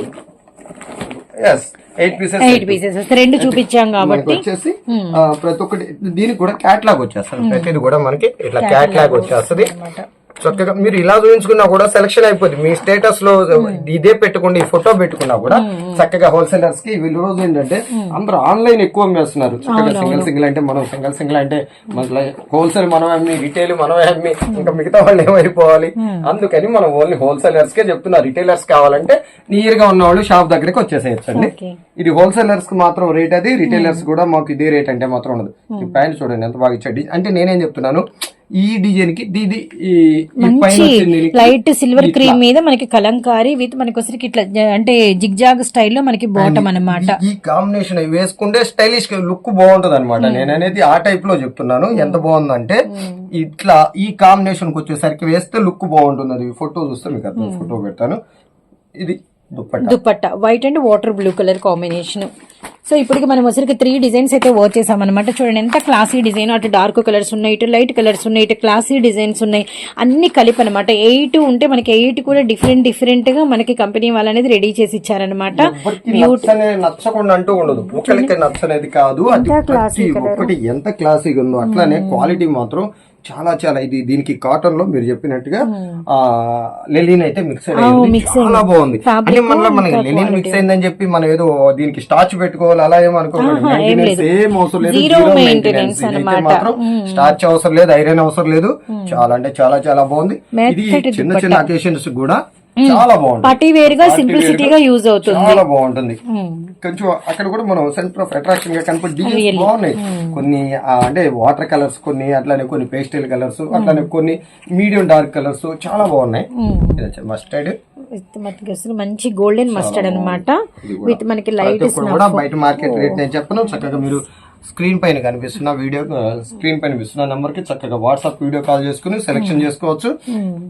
ఎయిట్ పీసెస్ ఎయిట్ పీసెస్ రెండు చూపించాం మనకి కాబట్టి. వచ్చేసి ఆ, ప్రతి ఒక్కటి దీనికి కూడా క్యాట్లాగ్ వచ్చేస్తుంది. ప్రతిది కూడా మనకి ఇట్లా క్యాట్లాగ్ వచ్చేస్తుంది. చక్కగా మీరు ఇలా చూపించుకున్నా కూడా సెలక్షన్ అయిపోద్ది. మీ స్టేటస్లో ఇదే పెట్టుకోండి ఈ ఫోటో పెట్టుకున్నా కూడా చక్కగా హోల్సేలర్స్కి వీళ్ళు రోజు ఏంటంటే అందరూ ఆన్లైన్ ఎక్కువ అమ్మేస్తున్నారు. చక్కగా సింగిల్ సింగిల్ అంటే మనం సింగిల్ సింగిల్ అంటే హోల్సేల్ మనం అమ్మి రిటైల్ మనం అమ్మి ఇంకా మిగతా వాళ్ళు ఏమైపోవాలి? అందుకని మనం ఓన్లీ హోల్సేలర్స్ కే చెప్తున్నా. రిటైలర్స్ కావాలంటే నియర్గా ఉన్న వాళ్ళు షాప్ దగ్గరికి వచ్చేసేయచ్చండి. ఇది హోల్సేలర్స్కి మాత్రం రేట్ అది రిటైలర్స్ కూడా మాకు ఇదే రేట్ అంటే మాత్రం ఉండదు. ఈ ప్యాంట్ చూడండి ఎంత బాగా ఇచ్చాడు. అంటే నేనేం చెప్తున్నాను? ఈ డిజైన్కి పైన మంచి లైట్ సిల్వర్ క్రీమ్ మీద మనకి కలంకారీ విత్ మనకి వచ్చరికి ఇట్లా అంటే జిగ్జాగ్ స్టైల్లో మనకి బాటమ్ అన్నమాట. ఈ కాంబినేషన్ వేసుకుంటే స్టైలిష్ లుక్ బాగుంటది అనమాట నేను అనేది ఆ టైప్లో చెప్తున్నాను. ఎంత బాగుందంటే ఇట్లా ఈ కాంబినేషన్కి వచ్చేసరికి వేస్తే లుక్ బాగుంటుంది ఫోటో చూస్తే మీకు అర్థం ఫోటో పెడతాను. ఇది dupatta. Dupatta white and water blue colour combination so ఇప్పటికి మనం వచ్చరికి త్రీ డిజైన్స్ అయితే వర్క్ చేసాం అనమాట చూడండి ఎంత క్లాసీ డిజైన్ అటు డార్క్ కలర్స్ ఉన్నాయి ఇటు లైట్ కలర్స్ ఉన్నాయి ఇటు క్లాసీ డిజైన్స్ ఉన్నాయి. అన్ని కలిపి అనమాట ఎయిట్ ఉంటే మనకి ఎయిట్ కూడా డిఫరెంట్ డిఫరెంట్గా మనకి కంపెనీ వాళ్ళనేది రెడీ చేసి ఇచ్చారనమాట నచ్చకుండా అంటూ ఉండదు. ఒకరికి నచ్చనేది కాదు అది ఎంత క్లాసీగా ఉందో అట్లానే క్వాలిటీ మాత్రం చాలా చాలా ఇది దీనికి కాటన్లో మీరు చెప్పినట్టుగా ఆ లెలిన్ అయితే మిక్స్ అయింది చాలా బాగుంది. అంటే మళ్ళీ మనకి లెలిన్ మిక్స్ అయిందని చెప్పి మనం ఏదో దీనికి స్టార్చ్ పెట్టుకోవాలి అలా ఏమో అనుకోవాలి సేమ్ అవసరం లేదు జీరో మెయింటెనెన్స్. మాత్రం స్టార్చ్ అవసరం లేదు ఐరన్ అవసరం లేదు. చాలా అంటే చాలా చాలా బాగుంది. ఇది చిన్న చిన్న అకేషన్స్ కూడా చాలా బాగుంది పార్టీ వేర్గా Party సింప్లిసిటీగా యూజ్ అవుతుంది. చాలా బాగుంటుంది. కొంచెం అక్కడ కూడా మనం సెంటర్ ఆఫ్ అట్రాక్షన్గా కనపడి డిజైన్స్ బాగున్నాయి. కొన్ని అంటే వాటర్ కలర్స్ కొన్ని అట్లానే కొన్ని పేస్టల్ కలర్స్ అట్లానే కొన్ని మీడియం డార్క్ కలర్స్ చాలా బాగున్నాయి. మస్టర్డ్ విత్ మనకి అసలు మంచి గోల్డెన్ మస్టర్డ్ అన్నమాట. విత్ మనకి లైట్ బయట మార్కెట్ రేట్ నేను చెప్పను. చక్కగా మీరు స్క్రీన్ పైన కనిపిస్తున్న వీడియో స్క్రీన్ పైన కనిపిస్తున్న నంబర్కి చక్కగా వాట్సాప్ వీడియో కాల్ చేసుకుని సెలెక్షన్ చేసుకోవచ్చు.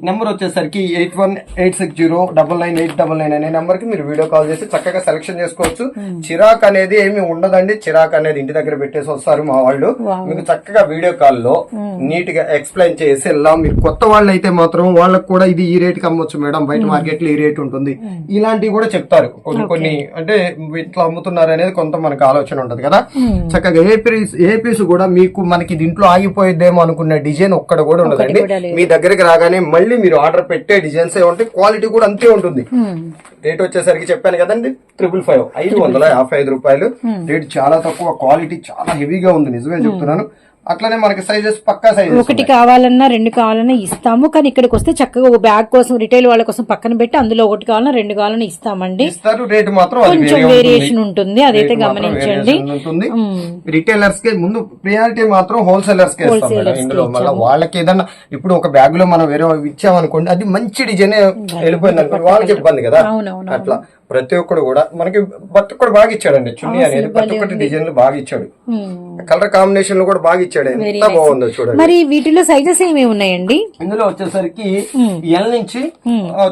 నెంబర్ వచ్చేసరికి eight one eight six zero double nine eight double nine అనే నెంబర్కి మీరు వీడియో కాల్ చేసి చక్కగా సెలెక్షన్ చేసుకోవచ్చు. చిరాక్ అనేది ఏమి ఉండదండి. చిరాక్ అనేది ఇంటి దగ్గర పెట్టేసి వస్తారు మా వాళ్ళు. మీకు చక్కగా వీడియో కాల్లో నీట్గా ఎక్స్ప్లెయిన్ చేసి ఇలా మీరు కొత్త వాళ్ళు అయితే మాత్రం వాళ్ళకి కూడా ఇది ఈ రేట్కి అమ్మొచ్చు మేడం. బయట మార్కెట్లో ఈ రేట్ ఉంటుంది. ఇలాంటివి కూడా చెప్తారు. కొన్ని కొన్ని అంటే ఇట్లా అమ్ముతున్నారు అనేది కొంత మనకు ఆలోచన ఉంటది కదా. చక్కగా ఏ పీస్ ఏ పీస్ కూడా మీకు మనకి దీంట్లో ఆగిపోయిద్దేమో అనుకున్న డిజైన్ ఒక్కడ కూడా ఉండదండి. మీ దగ్గరికి రాగానే మళ్ళీ మీరు ఆర్డర్ పెట్టే డిజైన్స్ ఏ ఉంటాయి. క్వాలిటీ కూడా అంతే ఉంటుంది. రేట్ వచ్చేసరికి చెప్పాను కదండి ట్రిపుల్ ఫైవ్ ఐదు వందల యాభై ఐదు రూపాయలు. రేట్ చాలా తక్కువ. క్వాలిటీ చాలా హెవీగా ఉంది. నిజమే చెప్తున్నాను. అట్లనే మనకి సైజెస్ పక్కా సైజెస్ ఒకటి కావాలన్నా రెండు కావాలన్నా ఇస్తాము. కానీ ఇక్కడికి వస్తే చక్కగా ఒక బ్యాగ్ కోసం రిటైల్ వాళ్ళ కోసం పక్కన పెట్టి అందులో ఒకటి కావాలన్నా రెండు కావాలన్నా ఇస్తామండి. ఇస్తారు. రేట్ మాత్రం కొంచెం వేరే వేరియేషన్ ఉంటుంది. అదైతే గమనించండి. రిటైలర్స్కి ముందు ప్రియారిటీ మాత్రం హోల్సేలర్స్కి ఇందులో మళ్ళీ వాళ్ళకి ఏదన్నా ఇప్పుడు ఒక బ్యాగ్లో మనం వేరే ఇచ్చామనుకోండి అది మంచి డిజైన్ వెళ్ళిపోయింది అనుకోండి. వాళ్ళకి ఇబ్బంది కదా. అవునవును అట్లా. ప్రతి ఒక్కడు కూడా మనకి ప్రతి ఒక్కడు బాగా ఇచ్చాడండి. చున్నీ అనేది ప్రతి ఒక్కటి డిజైన్లు బాగా ఇచ్చాడు. కలర్ కాంబినేషన్ కూడా బాగా ఇచ్చాడు. ఎంత బాగుందో చూడండి. మరి వీటిలో సైజెస్ ఏమేమి ఉన్నాయండి? ఇందులో వచ్చేసరికి ఎల్ నుంచి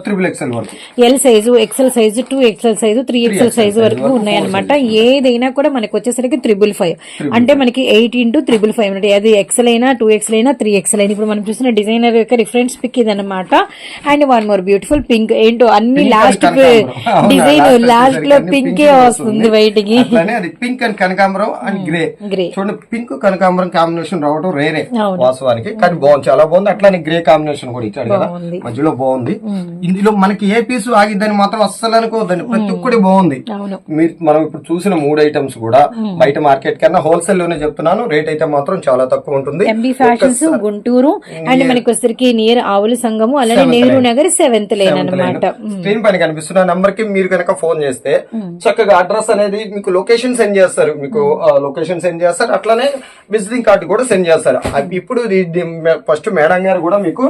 త్రిబుల్ ఎక్స్ఎల్ వరకు. L size XL size two XL size three XL size వరకు ఉన్నాయన్నమాట. ఏదైనా కూడా మనకి వచ్చేసరికి త్రిబుల్ ఫైవ్ అంటే మనకి ఎయిట్ ఇంటూ త్రిబుల్ ఫైవ్ అంటే అది ఎక్సెల్ అయినా టూ ఎక్సెల్ అయినా త్రీ ఎక్సెల్ అయినా. ఇప్పుడు మనం చూసిన డిజైనర్ యొక్క రిఫరెన్స్ పిక్ ఇదన్నమాట. And one more beautiful pink ఏంటో అన్ని లాస్ట్ డిజైన్ లాస్ట్లో పింకే వస్తుంది బయటికి. అట్లానే అది పింక్ అండ్ కనకాంబరం అండ్ గ్రే గ్రే చూడండి పింక్ కనకాంబరం కాంబినేషన్ రావడం రేరే. వాస్తవానికి. కానీ బాగుంది చాలా బాగుంది. అట్లానే గ్రే కాంబినేషన్ కూడా ఇచ్చాడు కదా. మధ్యలో బాగుంది. ఇందులో మనకి ఏ పీస్ ఆగిద్దని మాత్రం అస్సలు అనుకోవద్దండి. ప్రతి ఒక్కటి బాగుంది. మీరు మనం ఇప్పుడు చూసిన మూడు ఐటమ్స్ కూడా బయట మార్కెట్ కన్నా హోల్సేల్లోనే చెప్తున్నాను. రేట్ అయితే మాత్రం చాలా తక్కువ ఉంటుంది. ఎంబీ ఫ్యాషన్స్ గుంటూరు అండ్ మనకి వచ్చేసరికి నియర్ ఆవుల సంఘము అలానే నెహ్రూ నగర్ సెవెంత్ లేన్ అన్నమాట. స్క్రీన్ పైన కనిపిస్తున్న నంబర్కి మీరు కనుక ఫోన్ చేస్తే చక్కగా అడ్రస్ అనేది మీకు లొకేషన్ సెండ్ చేస్తారు. మీకు లొకేషన్ సెండ్ చేస్తారు. అట్లానే విజిటింగ్ కార్డు కూడా సెండ్ చేస్తారు. ఇప్పుడు ఫస్ట్ మేడం గారు కూడా మీకు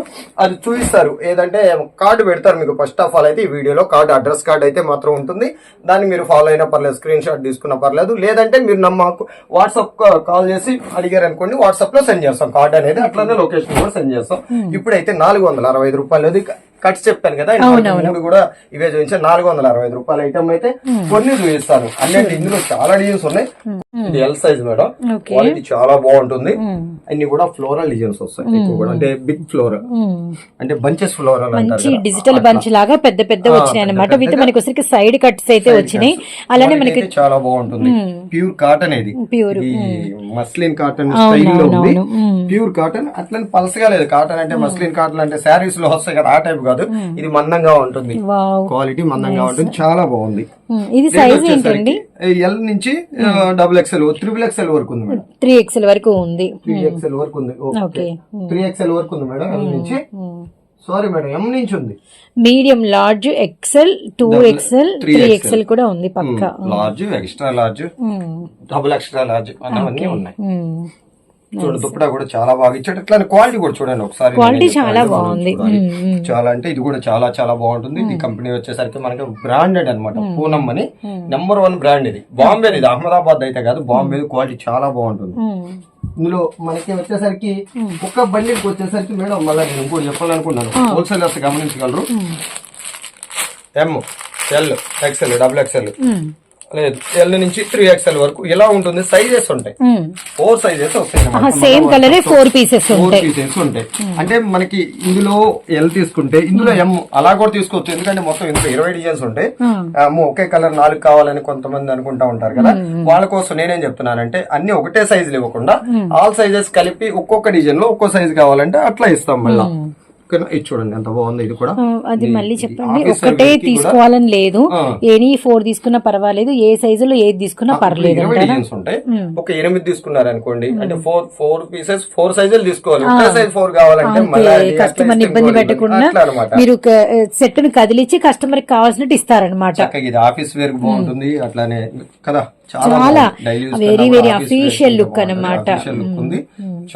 అది చూపిస్తారు. ఏదంటే కార్డు పెడతారు మీకు. ఫస్ట్ ఆఫ్ ఆల్ అయితే ఈ వీడియోలో కార్డు అడ్రస్ కార్డు అయితే మాత్రం ఉంటుంది. దాన్ని మీరు ఫాలో అయినా పర్లేదు స్క్రీన్ షాట్ తీసుకున్నా పర్లేదు. లేదంటే మీరు నమ్మ వాట్సాప్ కాల్ చేసి అడిగారు అనుకోండి వాట్సాప్లో సెండ్ చేస్తాం. కార్డు అనేది అట్లానే లొకేషన్ కూడా సెండ్ చేస్తాం. ఇప్పుడైతే నాలుగు వందల అరవై ఐదు రూపాయలు అది కట్స్ చెప్పాను కదా. కూడా ఇవే చూపించాను నాలుగు వందల అరవై రూపాయల ఐటమ్ అయితే కొన్ని చూపిస్తాను అన్నిటి ఇందులో చాలా డిజైన్స్ ఉన్నాయి. ఇది ఎల్ సైజ్ మేడం క్వాలిటీ చాలా బాగుంటుంది. అన్ని కూడా ఫ్లోరల్ డిజైన్స్ వస్తాయి. ఎక్కువ కూడా. అంటే బిగ్ ఫ్లోర్ అంటే బంచెస్ ఫ్లోరల్ మంచి. డిజిటల్ బంచ్ లాగా పెద్ద పెద్ద వచ్చినాయి అనమాట వీటి మనకి వచ్చరికి సైడ్ కట్స్ అయితే వచ్చినాయి. అలానే మనకి చాలా బాగుంటుంది. ప్యూర్ కాటన్ ఇది. ప్యూర్ మస్లిన్ కాటన్ స్టైల్లో ఉంది. ప్యూర్ కాటన్ అట్లని పలసగా లేదు. కాటన్ అంటే మస్లిన్ కాటన్ అంటే శారీస్లో వస్తాయి కదా ఆ టైప్ కాదు. ఇది మందంగా ఉంటుంది. క్వాలిటీ మందంగా ఉంటుంది. చాలా బాగుంది. ఇది సైజ్ ఏంటండి? ఎల్ నుంచి డబుల్ ఎక్స్ఎల్ త్రిబుల్ ఎక్స్ఎల్ వరకు ఉంది మేడం. త్రీ ఎక్స్ఎల్ వరకు ఉంది. త్రీ ఎక్స్ఎల్ వరకు ఉంది. ఓకే. త్రీ ఎక్స్ఎల్ వరకు ఉంది మేడం ఎల్ నుంచి. సారీ మేడం ఎం నుంచి ఉంది. Medium large XL two XL three XL కూడా ఉంది పక్క. Large extra large double extra large అన్నవన్నీ ఉన్నాయి. చూడండి దుప్పటా కూడా చాలా బాగా ఇచ్చాడు. అట్లానే క్వాలిటీ కూడా చూడండి ఒకసారి క్వాలిటీ చాలా బాగుంది. చాలా అంటే ఇది కూడా చాలా చాలా బాగుంటుంది. ఇది కంపెనీ వచ్చేసరికి మనకి బ్రాండెడ్ అన్నమాట. పూనం అని నెంబర్ వన్ బ్రాండ్ ఇది. బాంబే ఇది. అహ్మదాబాద్ అయితే కాదు బాంబే క్వాలిటీ చాలా బాగుంటుంది. ఇందులో మనకి వచ్చేసరికి ఒక్క బండికి వచ్చేసరికి మేడం మళ్ళీ నేను ఇంకోటి చెప్పాలనుకున్నాను. హోల్సేలర్స్ గమనించగలరు? M L XL double XL లేదు ఎల్ నుంచి త్రీ ఎక్స్ఎల్ వరకు ఇలా ఉంటుంది సైజెస్ ఉంటాయి. ఫోర్ సైజెస్ వస్తాయి. సేమ్ కలరే ఫోర్ పీసెస్ ఫోర్ ఉంటాయి. పీసెస్ ఉంటాయి. అంటే మనకి ఇందులో ఎల్ తీసుకుంటే ఇందులో ఎమ్ అలా కూడా తీసుకోవచ్చు. ఎందుకంటే మొత్తం ఇందులో ఇరవై డిజైన్స్ ఉంటాయి. అమ్మో ఒకే కలర్ నాలుగు కావాలని కొంతమంది అనుకుంటా ఉంటారు కదా. వాళ్ళ కోసం నేనేం చెప్తున్నానంటే అన్ని ఒకటే సైజులు ఇవ్వకుండా ఆల్ సైజెస్ కలిపి ఒక్కొక్క డిజైన్లో ఒక్కో సైజ్ కావాలంటే అట్లా ఇస్తాం మళ్ళీ? ఇది చూడండి ఎంత బాగుంది ఇది కూడా. అది మళ్ళీ చెప్పండి. ఒకటే తీసుకోవాలని లేదు. ఎనీ ఫోర్ తీసుకున్నా పర్వాలేదు ఏ సైజులో ఏది తీసుకున్నా పర్లేదు ఇరవై డిజైన్స్ ఉంటాయి. ఒక ఎనిమిది తీసుకున్నారు అనుకోండి అంటే ఫోర్ ఫోర్ పీసెస్ ఫోర్ సైజులు తీసుకోవాలి. ఒకే సైజ్ ఫోర్ కావాలంటే కస్టమర్ ఇబ్బంది పెట్టకుండా మీరు సెట్ని కదిలిచ్చి కస్టమర్కి కావాల్సినట్టు ఇస్తారనమాట ఇది ఆఫీస్ వేర్ బాగుంటుంది అట్లానే కదా? చాలా బాగుంటుంది. అన్నమాట. Official look ఉంది.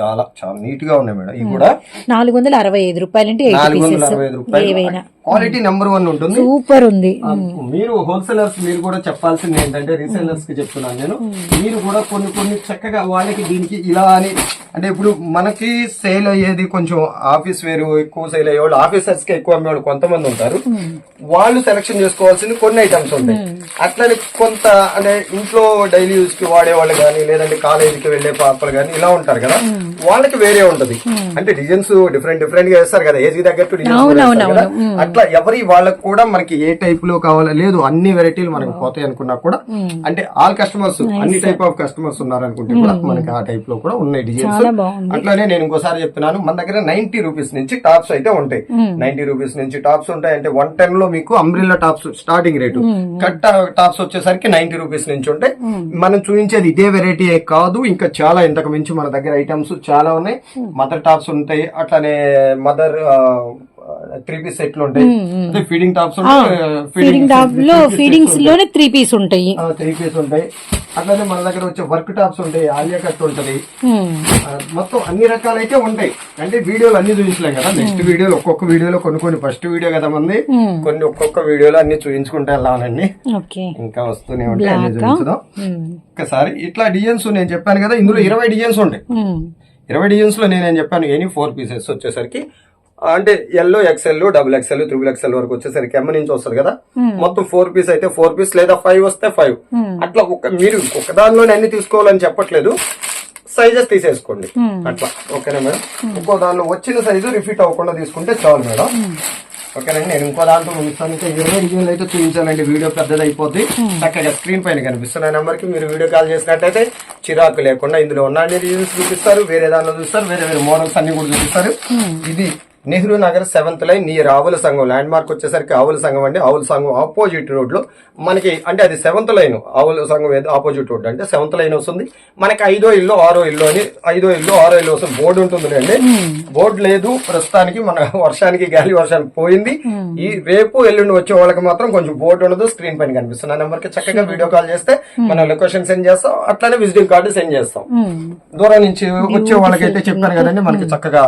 చాలా చాలా నీట్గా ఉన్నాయి మేడం. ఇవి కూడా నాలుగు వందల అరవై ఐదు రూపాయలు అంటే ఎయిట్ నాలుగు వందల పీసెస్ అరవై ఐదు రూపాయలు. ఏవైనా. క్వాలిటీ నెంబర్ వన్ ఉంటుంది. సూపర్ ఉంది. ఆ, మీరు హోల్సేలర్స్ మీరు కూడా చెప్పాల్సింది ఏంటంటే రీసేలర్స్కి చెప్తున్నాను నేను. మీరు కూడా కొన్ని కొన్ని చక్కగా వాళ్ళకి దీనికి ఇలా అని అంటే ఇప్పుడు మనకి సేల్ అయ్యేది కొంచెం ఆఫీస్ వేరు ఎక్కువ సేల్ అయ్యే వాళ్ళు ఆఫీసర్స్కి ఎక్కువ అమ్మేవాళ్ళు కొంతమంది ఉంటారు. వాళ్ళు సెలెక్షన్ చేసుకోవాల్సింది కొన్ని ఐటమ్స్ ఉంటాయి. అట్లనే కొంత అంటే ఇంట్లో డైలీ యూస్కి వాడే వాళ్ళు కానీ లేదంటే కాలేజీకి వెళ్ళే పాపలు కానీ ఇలా ఉంటారు కదా. వాళ్ళకి వేరే ఉంటది. అంటే డిజైన్స్ డిఫరెంట్ డిఫరెంట్గా వేస్తారు కదా. ఏజ్ తగ్గట్టు డిజైన్స్ కదా. అట్లా ఎవరి వాళ్ళకి కూడా మనకి ఏ టైప్లో కావాలో లేదు. అన్ని వెరైటీలు మనకి పోతాయి అనుకున్నా కూడా. అంటే ఆల్ కస్టమర్స్ అన్ని టైప్ ఆఫ్ కస్టమర్స్ ఉన్నారు అనుకుంటే కూడా మనకి ఆ టైప్లో కూడా ఉన్నాయి డిజైన్స్ అట్లానే నేను ఇంకోసారి చెప్తున్నాను మన దగ్గర నైన్టీ రూపీస్ నుంచి టాప్స్ అయితే ఉంటాయి. నైన్టీ రూపీస్ నుంచి టాప్స్ ఉంటాయి అంటే వన్ టెన్లో మీకు umbrella tops starting rate cut tops వచ్చేసరికి నైన్టీ రూపీస్ నుంచి ఉంటాయి. మనం చూపించేది ఇదే వెరైటీ కాదు. ఇంకా చాలా ఇంతకు మించి మన దగ్గర ఐటమ్స్ చాలా ఉన్నాయి. మదర్ టాప్స్ ఉంటాయి. అట్లానే మదర్ త్రీ పీస్ సెట్లు ఉంటాయి. ఫీడింగ్ టాప్స్ ఫీడింగ్ టాప్లో ఫీడింగ్స్లోనే త్రీ పీస్ ఉంటాయి. త్రీ పీస్ ఉంటాయి. అట్లానే మన దగ్గర వచ్చే వర్క్ టాప్స్ ఉంటాయి ఆలియా కట్ ఉంటది. మొత్తం అన్ని రకాలైతే ఉంటాయి. అంటే వీడియోలు అన్ని చూపించలేం కదా. నెక్స్ట్ వీడియోలో ఒక్కొక్క వీడియోలో కొన్ని కొన్ని ఫస్ట్ వీడియో కదా మంది. కొన్ని ఒక్కొక్క వీడియోలో అన్ని చూపించుకుంటే ఓకే. ఇంకా వస్తూనే ఉంటాయి అన్ని? చూపించడం ఉమ్, ఒక్కసారి ఇట్లా డిజైన్స్ నేను చెప్పాను కదా ఇందులో ఇరవై డిజైన్స్ ఉంటాయి. ఇరవై డిజైన్స్లో నేనేం చెప్పాను ఎనీ ఫోర్ పీసెస్ వచ్చేసరికి అంటే yellow XL double XL triple XL వరకు వచ్చేసరికి ఎమ్ నుంచి వస్తుంది కదా? మొత్తం ఫోర్ పీస్ అయితే ఫోర్ పీస్ లేదా ఫైవ్ వస్తే ఫైవ్ అట్లా ఒక మీరు ఒక దానిలోనే అన్ని తీసుకోవాలని చెప్పట్లేదు. సైజెస్ తీసేసుకోండి. అట్లా. ఓకేనా మేడం? ఇంకో దానిలో వచ్చిన సైజు రిపీట్ అవ్వకుండా తీసుకుంటే చాలు మేడం. ఓకేనండి నేను ఇంకో దాంట్లో ఇంకా ఇరవై డిజైన్లు అయితే చూపించాలండి. వీడియో పెద్దది అయిపోద్ది చక్కగా స్క్రీన్ పైన కనిపిస్తున్న నెంబర్కి మీరు వీడియో కాల్ చేసినట్టయితే చిరాకు లేకుండా ఇందులో ఉన్న అన్ని డిజైన్స్ చూపిస్తారు. వేరే దానిలో చూస్తారు. వేరే వేరే మోడల్స్ అన్ని కూడా చూపిస్తారు. ఇది Nehru Nagar seventh line near ఆవుల సంఘం ల్యాండ్ మార్క్ వచ్చేసరికి ఆవుల సంఘం అండి. ఆవుల సంఘం ఆపోజిట్ రోడ్లో మనకి అంటే అది సెవెంత్ లైన్. ఆవుల సంఘం ఆపోజిట్ రోడ్ అంటే సెవెంత్ లైన్ వస్తుంది. మనకి ఐదో ఇల్లు ఆరో ఇల్లు అని ఐదో ఇల్లు ఆరో ఇల్లు వస్తుంది. బోర్డు ఉంటుంది అండి బోర్డు లేదు. ప్రస్తుతానికి మన వర్షానికి గాలి వర్షానికి పోయింది. ఈ రేపు ఎల్లుండి వచ్చే వాళ్ళకి మాత్రం కొంచెం బోర్డు ఉండదు స్క్రీన్ పైన కనిపిస్తుంది. ఆ నెంబర్కి చక్కగా వీడియో కాల్ చేస్తే మనం లొకేషన్ సెండ్ చేస్తాం. అట్లానే విజిటింగ్ కార్డు సెండ్ చేస్తాం. ఉమ్, దూరం నుంచి వచ్చే వాళ్ళకైతే చెప్పాను కదండి మనకి చక్కగా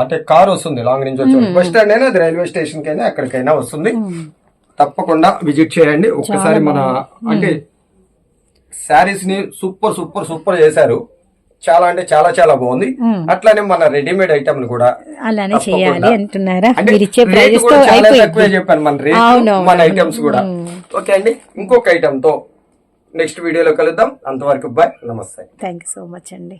అంటే కార్ వస్తుంది లాంగ్ నుంచి వచ్చే బస్ స్టాండ్ అయినా అది రైల్వే స్టేషన్ కైనా ఎక్కడికైనా వస్తుంది. తప్పకుండా విజిట్ చేయండి. ఒక్కసారి మన అంటే శారీస్ని సూపర్ సూపర్ సూపర్ చేశారు. చాలా అంటే చాలా చాలా బాగుంది. అట్లానే మన రెడీమేడ్ ఐటమ్ కూడా అలానే. చేయాలి అంటున్నారా? అంటే మీరు ఇచ్చే రేట్ ప్రైజెస్తో తక్కువే చెప్పాను మన రేట్. మన ఐటమ్స్ కూడా. ఓకే అండి. ఇంకొక ఐటమ్తో నెక్స్ట్ వీడియోలో కలుద్దాం. అంతవరకు బాయ్ నమస్తే. థ్యాంక్ యూ సో మచ్ అండి.